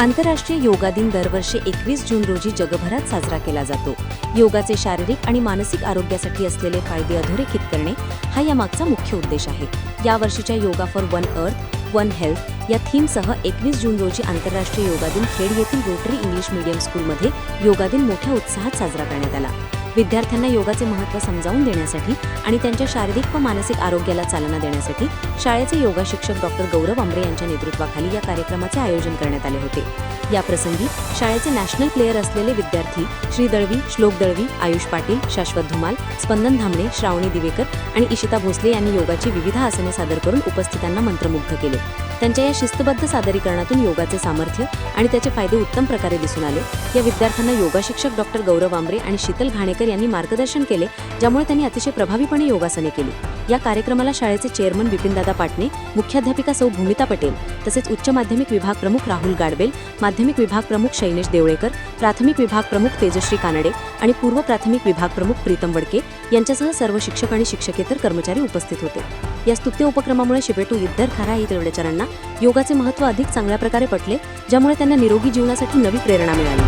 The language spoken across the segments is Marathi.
आंतरराष्ट्रीय योगा दिन दरवर्षी एकवीस जून रोजी जगभरात साजरा केला जातो. योगाचे शारीरिक आणि मानसिक आरोग्यासाठी असलेले फायदे अधोरेखित करणे हा यामागचा मुख्य उद्देश आहे. यावर्षीच्या yoga for one earth one health या थीमसह एकवीस जून रोजी आंतरराष्ट्रीय योगा दिन खेड येथील रोटरी इंग्लिश मीडियम स्कूलमध्ये योगा दिन मोठ्या उत्साहात साजरा करण्यात आला. विद्यार्थ्यांना योगाचे महत्त्व समजावून देण्यासाठी आणि त्यांच्या शारीरिक व मानसिक आरोग्याला चालना देण्यासाठी शाळेचे योगा शिक्षक डॉक्टर गौरव आंबरे यांच्या नेतृत्वाखाली या कार्यक्रमाचे आयोजन करण्यात आले होते. या प्रसंगी शाळेचे नॅशनल प्लेयर असलेले विद्यार्थी श्री दळवी श्लोक दळवी आयुष पाटील शाश्वत धुमाल स्पंदन धामणे श्रावणी दिवेकर आणि इशिता भोसले यांनी योगाची विविध आसने सादर करून उपस्थितांना मंत्रमुग्ध केले. त्यांच्या या शिस्तबद्ध सादरीकरणातून योगाचे सामर्थ्य आणि त्याचे फायदे उत्तम प्रकारे दिसून आले. या विद्यार्थ्यांना योगा शिक्षक डॉक्टर गौरव आंबरे आणि शीतल घाणेकर यांनी मार्गदर्शन केले ज्यामुळे त्यांनी अतिशय प्रभावीपणे योगासने केली. या कार्यक्रमाला शाळेचे चेअरमन बिपिनदादा पाटणे मुख्याध्यापिका सौ भूमिता पटेल तसेच उच्च माध्यमिक विभाग प्रमुख राहुल गाडबेल माध्यमिक विभाग प्रमुख शैलेश देवळेकर प्राथमिक विभाग प्रमुख तेजश्री कानडे आणि पूर्व प्राथमिक विभाग प्रमुख प्रीतम वडके यांच्यासह सर्व शिक्षक आणि शिक्षकेतर कर्मचारी उपस्थित होते. या स्तुत्य उपक्रमामुळे शिपेटू इद्दर खरा या तेवढेचरांना योगाचे महत्त्व अधिक चांगल्या प्रकारे पटले ज्यामुळे त्यांना निरोगी जीवनासाठी नवी प्रेरणा मिळाली.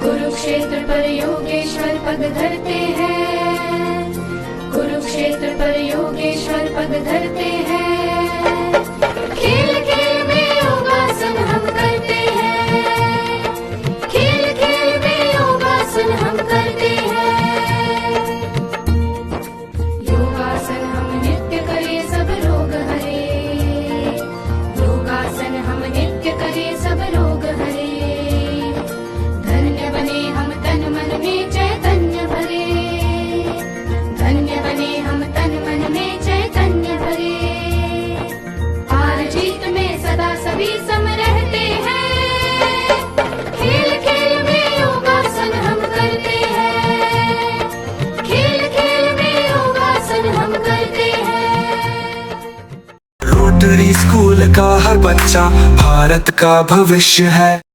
कुरुक्षेत्र पर योगेश्वर पग धरते हैं। करें सब रोग हरे। धन्य बने हम तन मन में चैतन्य भरे। धन्य बने हम तन मन में चैतन्य भरे। हार जीत में सदा सभी सम रहते हैं। खेल खेल में योगासन हम करते हैं। खेल खेल में योगासन हम करते स्कूल का हर बच्चा भारत का भविष्य है।